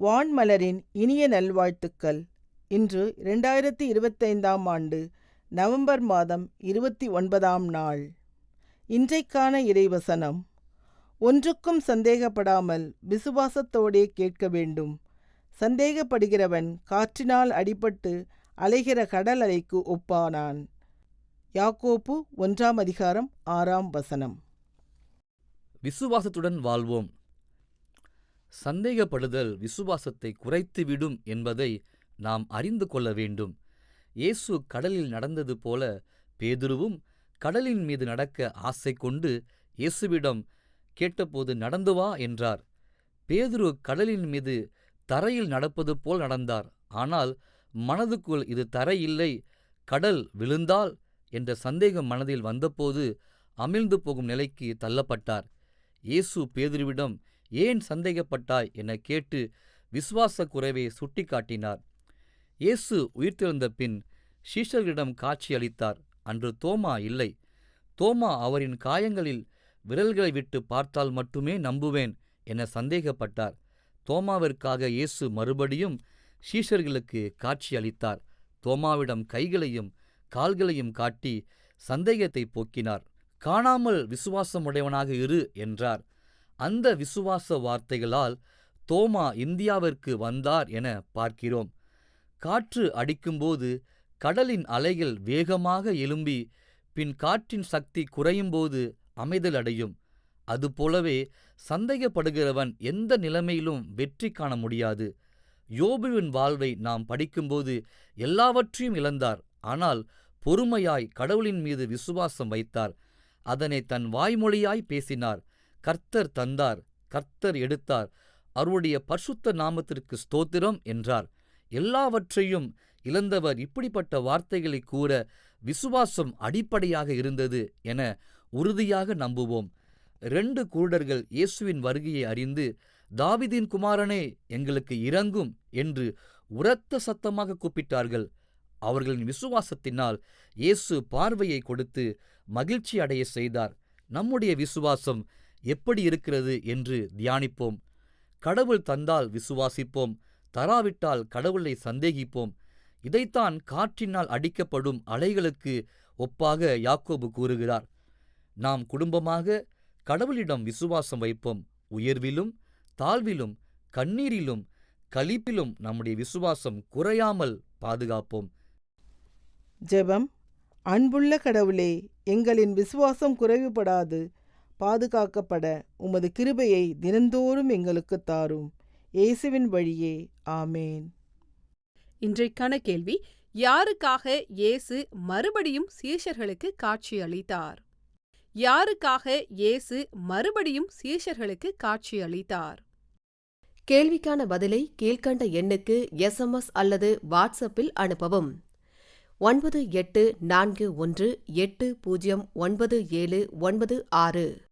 வான்மலரின் இனிய நல்வாழ்த்துக்கள். இன்று இரண்டாயிரத்தி இருபத்தைந்தாம் ஆண்டு நவம்பர் மாதம் இருபத்தி ஒன்பதாம் நாள். இன்றைக்கான இறைவசனம். ஒன்றுக்கும் சந்தேகப்படாமல் விசுவாசத்தோடே கேட்க வேண்டும். சந்தேகப்படுகிறவன் காற்றினால் அடிபட்டு அலைகிற கடல் அலைக்கு ஒப்பானான். யாக்கோப்பு ஒன்றாம் அதிகாரம் ஆறாம் வசனம். விசுவாசத்துடன் வாழ்வோம். சந்தேகப்படுதல் விசுவாசத்தை குறைத்துவிடும் என்பதை நாம் அறிந்து கொள்ள வேண்டும். இயேசு கடலில் நடந்தது போல பேதுருவும் கடலின் மீது நடக்க ஆசை கொண்டு இயேசுவிடம் கேட்டபோது நடந்து வா என்றார். பேதுரு கடலின் மீது தரையில் நடப்பது போல் நடந்தார். ஆனால் மனதுக்குள் இது தரை இல்லை கடல் விழுந்தால் என்ற சந்தேகம் மனதில் வந்தபோது அமிழ்ந்து போகும் நிலைக்கு தள்ளப்பட்டார். இயேசு பேதுருவிடம் ஏன் சந்தேகப்பட்டாய்? என கேட்டு விசுவாச குறைவை சுட்டிக்காட்டினார். இயேசு உயிர்த்தெழுந்த பின் சீஷர்களிடம் காட்சி அளித்தார். அன்று தோமா இல்லை. தோமா அவரின் காயங்களில் விரல்களை விட்டு பார்த்தால் மட்டுமே நம்புவேன் என சந்தேகப்பட்டார். தோமாவிற்காக இயேசு மறுபடியும் சீஷர்களுக்கு காட்சி அளித்தார். தோமாவிடம் கைகளையும் கால்களையும் காட்டி சந்தேகத்தை போக்கினார். காணாமல் விசுவாசமுடையவனாக இரு என்றார். அந்த விசுவாச வார்த்தைகளால் தோமா இந்தியாவிற்கு வந்தார் என பார்க்கிறோம். காற்று அடிக்கும்போது கடலின் அலைகள் வேகமாக எழும்பி பின் காற்றின் சக்தி குறையும்போது அமைதல் அடையும். அதுபோலவே சந்தேகப்படுகிறவன் எந்த நிலைமையிலும் வெற்றி காண முடியாது. யோபுவின் வாழ்வை நாம் படிக்கும்போது எல்லாவற்றையும் இழந்தார். ஆனால் பொறுமையாய் கடவுளின் மீது விசுவாசம் வைத்தார். அதனை தன் வாய்மொழியாய் பேசினார். கர்த்தர் தந்தார் கர்த்தர் எடுத்தார். அவருடைய பரிசுத்த நாமத்திற்கு ஸ்தோத்திரம் என்றார். எல்லாவற்றையும் இழந்தவர் இப்படிப்பட்ட வார்த்தைகளை கூற விசுவாசம் அடிப்படையாக இருந்தது என உறுதியாக நம்புவோம். ரெண்டு குருடர்கள் இயேசுவின் வருகையை அறிந்து தாவிதின் குமாரனே எங்களுக்கு இறங்கும் என்று உரத்த சத்தமாக கூப்பிட்டார்கள். அவர்களின் விசுவாசத்தினால் இயேசு பார்வையை கொடுத்து மகிழ்ச்சி அடைய செய்தார். நம்முடைய விசுவாசம் எப்படி இருக்கிறது என்று தியானிப்போம். கடவுள் தந்தால் விசுவாசிப்போம். தராவிட்டால் கடவுளை சந்தேகிப்போம். இதைத்தான் காற்றினால் அடிக்கப்படும் அலைகளுக்கு ஒப்பாக யாக்கோபு கூறுகிறார். நாம் குடும்பமாக கடவுளிடம் விசுவாசம் வைப்போம். உயர்விலும் தாழ்விலும் கண்ணீரிலும் களிப்பிலும் நம்முடைய விசுவாசம் குறையாமல் பாதுகாப்போம். ஜெபம். அன்புள்ள கடவுளே எங்களின் விசுவாசம் குறைவுபடாது. பாதுகாக்கப்பட உமது கிருபையை தினந்தோறும் எங்களுக்கு தாரும். இயேசுவின் வழியே. ஆமேன். இன்றைக்கான கேள்வி யாருக்காக இயேசு மறுபடியும் சீஷர்களுக்கு காட்சி அளித்தார்? யாருக்காக இயேசு மறுபடியும் சீஷர்களுக்கு காட்சி அளித்தார்? கேள்விக்கான பதிலை கீழ்க்கண்ட எண்ணுக்கு எஸ்எம்எஸ் அல்லது வாட்ஸ்அப்பில் அனுப்பவும். ஒன்பது எட்டு நான்கு ஒன்று எட்டு பூஜ்ஜியம் ஒன்பது ஏழு ஒன்பது ஆறு.